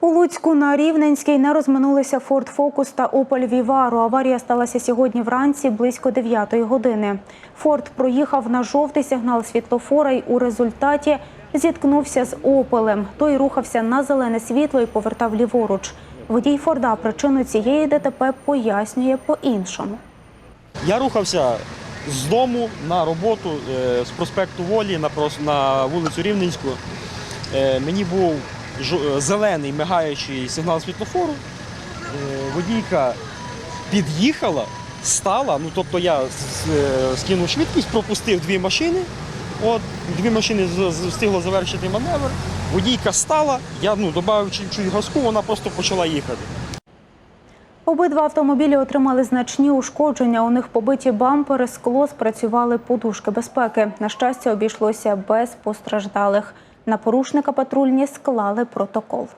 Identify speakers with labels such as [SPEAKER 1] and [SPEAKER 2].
[SPEAKER 1] У Луцьку на Рівненській не розминулися Ford Focus та Opel Vivaro. Аварія сталася сьогодні вранці близько 9 години. Форд проїхав на жовтий сигнал світлофора і у результаті зіткнувся з Опелем. Той рухався на зелене світло і повертав ліворуч. Водій Форда причину цієї ДТП пояснює по-іншому.
[SPEAKER 2] Я рухався з дому на роботу е, з проспекту Волі на, вулицю Рівненську. Е, Мені був зелений мигаючий сигнал світлофору. Е, Водійка під'їхала, стала. Ну, тобто я е, скинув швидкість, пропустив дві машини. От, дві машини встигло завершити маневр. Водійка стала, я ну, додав чуть-чуть газку, вона просто почала їхати.
[SPEAKER 1] Обидва автомобілі отримали значні ушкодження. У них побиті бампери, скло, спрацювали подушки безпеки. На щастя, обійшлося без постраждалих. На порушника патрульні склали протокол.